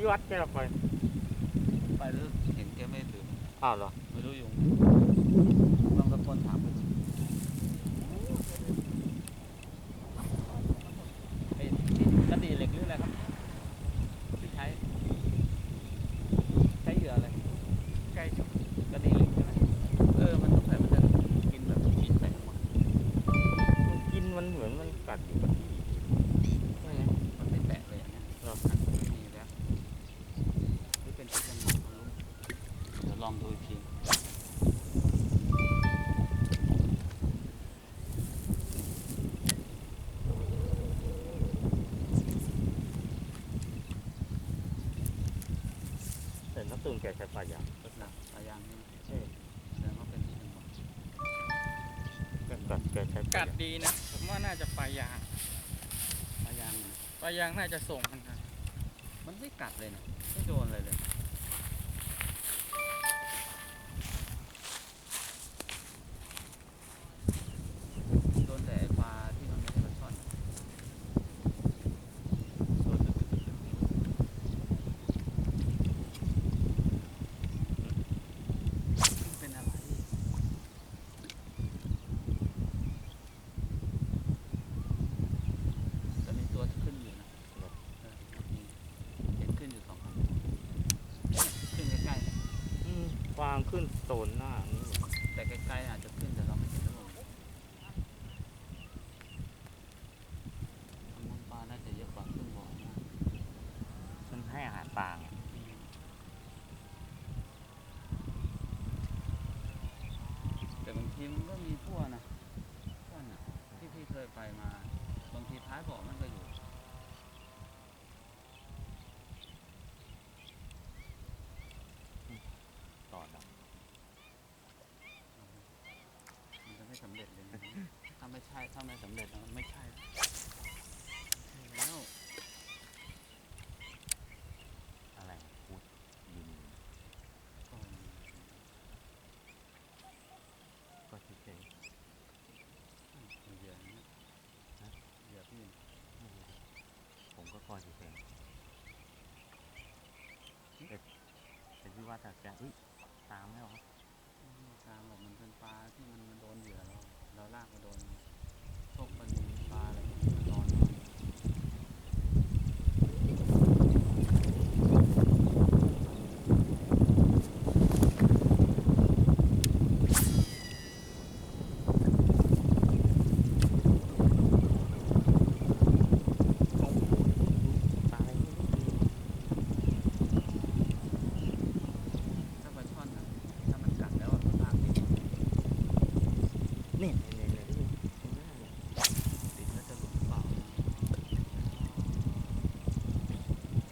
พี่วัดแกไปไปแล้วเห็นแกไม่ดื่มอ้าวเหรอ ไม่รู้ยุงลองตะโกนถามไปดูไอ้ที่กระดีเหล็กหรืออะไรครับที่ใช้ ใช้เหยื่ออะไร ไก่ชน กระดีเหล็กใช่ไหมเออ มันต้องใส่มันจะกินแบบกินแตกมา มันกินมันเหมือนมันกัดอยู่กับที่ใช่ไหม มันไม่แตกเลยอย่างเงี้ย หรอ อันนี้มีแล้วหรือเป็นที่ยังหนักไม่รู้เดี๋ยวลองดูอีกที แต่นักตูนแกใช้ปลายางลักษณะปลายางนี่ใช่แสดงว่าเป็นที่หนึ่งหมดกแกกัดแกใช้ปลากัดยางดีนะ ผมว่าน่าจะปลายางปลายางนี่ปลายางน่าจะส่งมันนะมันไม่กัดเลยนะไม่โดนเลยเลย โดนแต่ไอ้ปลาที่มันไม่ใช่ปลาช่อนโดนตึกๆเป็นอะไรจะมีตัวขึ้นอยู่นะเออมีเห็นขึ้นอยู่สองอันเนี่ยขึ้นใกล้ๆเนี่ย อืม วางขึ้นโซนหน้านี่แต่ไกลๆอาจจะขึ้นแต่เราไม่เห็นทั้งหมดทางนู้นปลาน่าจะเยอะกว่าขึ้นบ่อนะมันให้อาหารปลาไงแต่บางทีมันก็มีทั่วนะทั่วน่ะที่พี่เคยไปมา บางทีท้ายบ่อมันก็อยู่ ต่อดับ มันจะไม่สำเร็จเลยนะ ถ้าไม่ใช่ถ้าไม่สำเร็จนะมันไม่ใช่แล้วอะไรพูดยินก็ก็เฉยเหยื่อนะเหยื่อพี่ๆผมก็คอยเฉยๆแต่แต่พี่ว่าแต่แกตามไม่หรอครับตามแบบมันเป็นปลาที่มันมันโดนเหยื่อเราเราลากมาโดน พวกปลานิลปลาอะไรมันนอน ปลาอะไรไม่รู้ ถ้าปลาช่อนนะถ้ามันกัดแล้วอะมันลากติด เนี่ยเนี่ยเนี่ยเนี่ยตรงหน้าเนี่ย ติดแล้วจะหลุดหรือเปล่า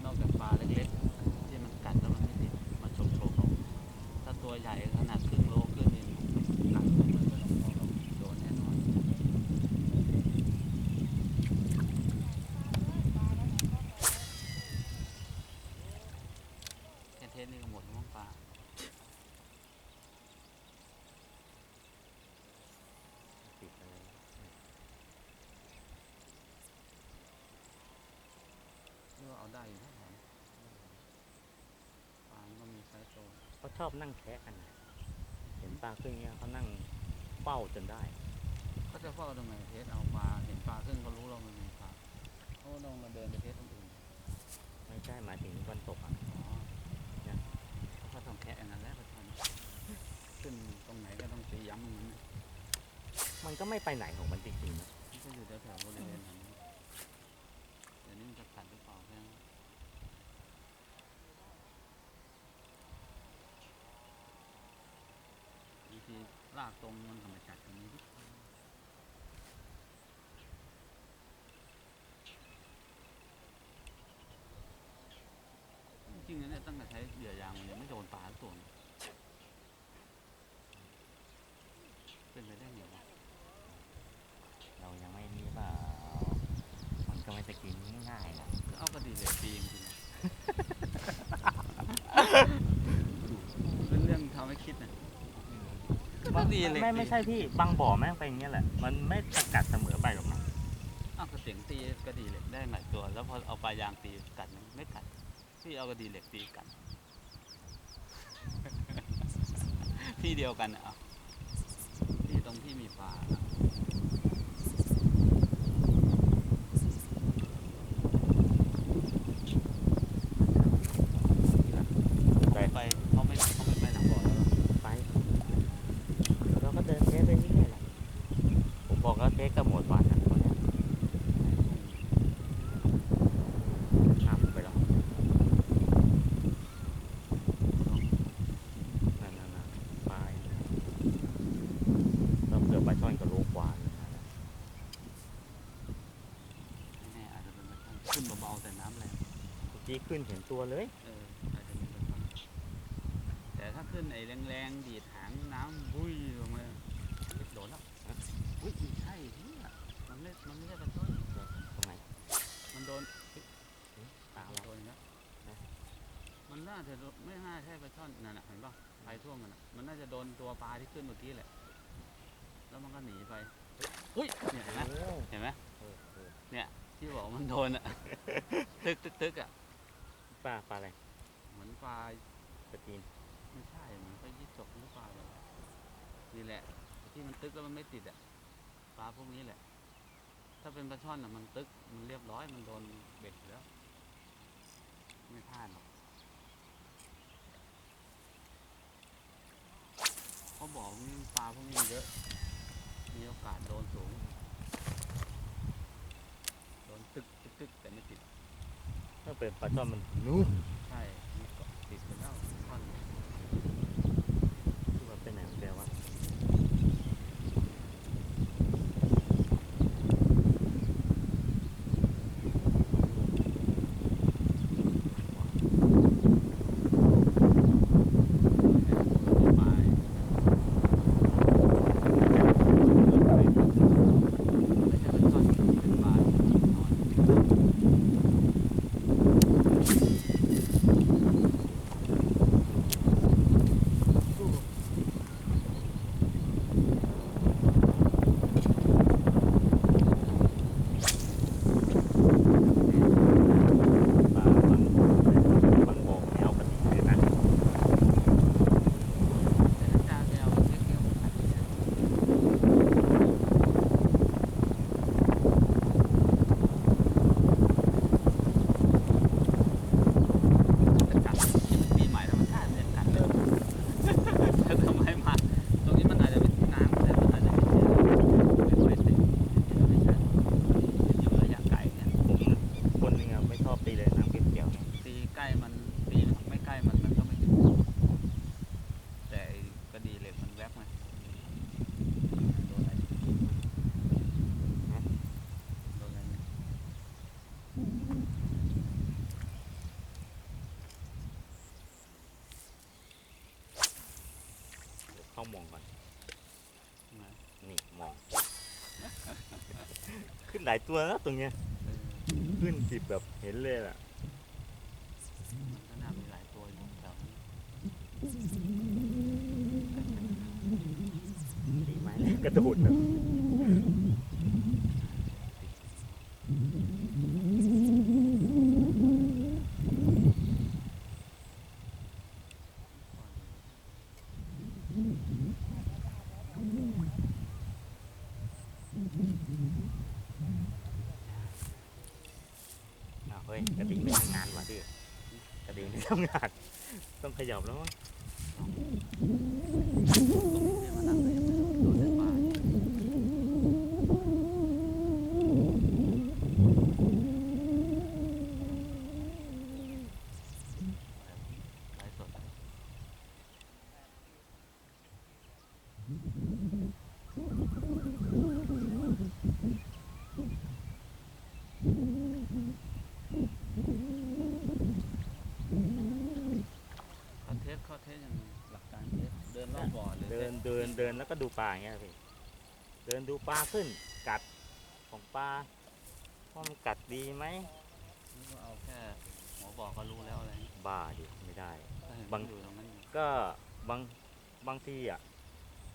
นอกจากปลาเล็กๆ ที่มันกัดแล้วมันไม่ติด มันโฉบโฉบๆออกถ้าตัวใหญ่ขนาดครึ่งโลขึ้นนี่หนักเลยมันก็ต้องออกโดนแน่นอน แค่เทสนี่ก็หมดแล้วมั้งปลา ติดอะไร หรือว่าเอาได้อยู่นะผมปลามันก็มีไซส์โต เขา ชอบนั่งแคะกันนะเห็นปลาขึ้นเงี้ยเขานั่งเฝ้าจนได้ เขาจะเฝ้าทำไมเทสเอาปลาเห็นปลาขึ้นเขารู้เรามันมีปลาเขาลองมาเดินไปเทสตรงอื่นไม่ใช่หมายถึงวันตกอะอ๋อเนี่ยเขาก็ต้องแคะอย่างนั้นแหละประชันขึ้นตรงไหนก็ต้องตีย้ำอย่างนั้นน่ะมันก็ไม่ไปไหนของมันจริงๆนะมันก็อยู่แถวๆบริเวณนั้นเดี๋ยวนี้มันจะกัดหรือเปล่าแค่นั้นวิธีลากตรงมันก็มาจัดตรงนี้ดิจริงๆนะเนี่ยตั้งแต่ใช้เหยื่อยางมันยังไม่โดนปลาสักตัวเลยเป็นไปได้ไงวะเรายังไม่นี่เปล่ามันก็ไม่จะกินง่ายๆนะก็เอากระดีเหล็กปีจริงๆนะเป็นเรื่องทำให้คิดนะ ก็กระดีเหล็กไม่ไม่ใช่พี่บางบ่อแม่งเป็นอย่างเงี้ยแหละ มันไม่จำกัดเสมอไปหรอกนะอ้าวก็เสียงตีกระดีเหล็กได้หลายตัว แล้วพอเอาปลายางตีกัดมันไม่กัดพี่เอากระดีเหล็กตีกันที่เดียวกันอะเอาที่ตรงที่มีปลาอะ ไป ไปเขาไม่เขาไม่ไปหนังบ่อแล้วหรอ ไปเราก็เดินเทสไปเรื่อยๆแหละผมบอกแล้วเทสก็หมดวันอะตอนเนี้ยข้ามไปแล้วนั่นนั่นนั่นปลายเราเจอปลา ช่อนกับโลกวานไม่แน่อาจจะเป็นปลาช่อนขึ้นเบาๆแต่น้ำแรงเมื่อกี้ขึ้นเห็นตัวเลย เอออาจจะเป็นปลาช่อนแต่ถ้าขึ้นไอ้แรงๆดีดหางน้ำบุ้ยลงมาเฮ้ยโดนแล้วอุ้ยไม่ใช่เนี่ยมันไม่มันไม่ใช่ปลาช่อนตรงไหนมันโดนตามันเราโดนแล้วนะมันน่าจะโดนไม่น่าใช่ปลาช่อนนั่นน่ะเห็นป่ะไปท่วมมันอะมันน่าจะโดนตัวปลาที่ขึ้นเมื่อกี้แหละ แล้วมันก็หนีไป อุ้ยเนี่ยเห็นไหมโอ้เห็นไหมเออเออที่บอกมันโดนอะตึกตึกตึกอะปลาปลาอะไรเหมือนปลาปลาจีนไม่ใช่เหมือนปลายี่สกหรือปลาอะไรวะนี่แหละ ที่มันตึกแล้วมันไม่ติดอะปลาพวกนี้แหละ ถ้าเป็นปลาช่อนอะมันตึกมันเรียบร้อยมันโดนเบ็ดอยู่แล้ว ไม่พลาดหรอกเขาบอกว่านี่ปลาพวกนี้มันเยอะมีโอ กาสโดนสูง โดนตึกตึกตึกแต่ไม่ติด ถ้าเป็นปลาช่อนมัน นู่น ใช่มีเกาะติดไปแล้วท่อน ที่ว่าเป็นไหนของแกวะ ปลายไม่ใช่เป็นท่อนเป็นปลายนอนปลาบางบางบ่อไม่เอากระดิ่งเลยนะ แต่ถ้าจะเอาเล็กๆขัดเนี่ยจะกัดปีใหม่ธรรมชาติเนี่ยกัดเลย ถ้าทำไมมาตรงนี้มันอาจจะเป็นน้ำแต่มันอาจจะไม่ใช่ไม่ค่อยติดไม่ใช่อยู่ระยะไกลเนี่ย ผมนะคนหนึงอะไม่ชอบตีเลยน้ำเปรี้ยวๆเนี่ย ตีใกล้มันตีไม่ใกล้มันมันก็ไม่ถึงแต่ไอ้กระดีเหล็กมันแวบไงโดนอะไรโดนอะไรเนี่ย เดี๋ยวเข้า มองก่อนนะนี่มอง ขึ้นหลายตัวแล้วตรงเนี้ยเออขึ้นจิบแบบเห็นเลยอะมันก็น่ามีหลายตัวอยู่แถวนี้ตีไม้แรกกระโดดแบบ อ้าวเฮ้ยกระดิ่งไม่ทำงานว่ะพี่กระดิ่งไม่ ทำงาน ต้องขยับแล้วมั้ง เดี๋ยวมานั่งเลยโดนแต่ปลาไลฟ์สด เขาเทสเขาเทสยังไงหลักการเทสเดินรอบบ่อหรือ เดินเดินเดินแล้วก็ดูปลาอย่างเงี้ยพี่เดินดูปลาขึ้น กัดของปลาว่ามันกัดดีไหมนี่ก็เอาแค่หมอบอกก็รู้แล้วอะไรเงี้ยบ้าดิไม่ได้ก็เห็นบางมันอยู่ตรงนั้นอยู่ก็บางบางทีอะ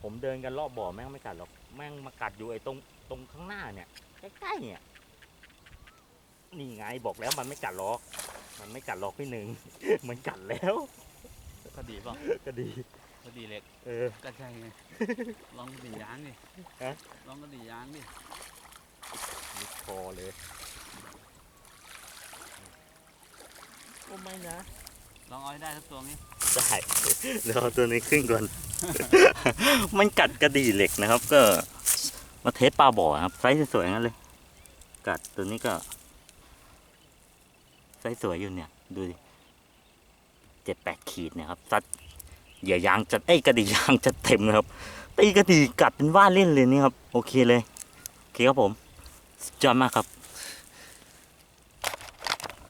ผมเดินกันรอบบ่อแม่งไม่กัดหรอกแม่งมากัดอยู่ไอ้ตรงตรงข้างหน้าเนี่ยใกล้ๆเนี่ยนี่ไงบอกแล้วมันไม่กัดหรอก มันไม่กัดหรอกพี่หนึ่ง มันกัดแล้วพอดีเปล่ะ ก็ดี พอดีเหล็กเออ ก็ใช่ไง ลองกระดิ่งยางดิฮะ ลองกระดิ่งยางดิมิดคอเลย โอ้ไม่นะลองเอาให้ได้สักตัวนี้ได้เดี๋ยวเอาตัวนี้ขึ้นก่อน มันกัดกระดี่เหล็กนะครับ ก็มาเทสปลาบ่อครับไซส์สวยๆงั้นเลย กัดตัวนี้ก็ไซส์สวยอยู่เนี่ย ดูดิเจ็ดแปดขีดเนะครับซัด เหยื่อยางจะเอ้กระดี่ยางจะเต็มนะครับตีกระดี่กัดเป็นว่าเล่นเลยนี่ครับ โอเคเลย โอเคครับผม สุดยอดมากครับ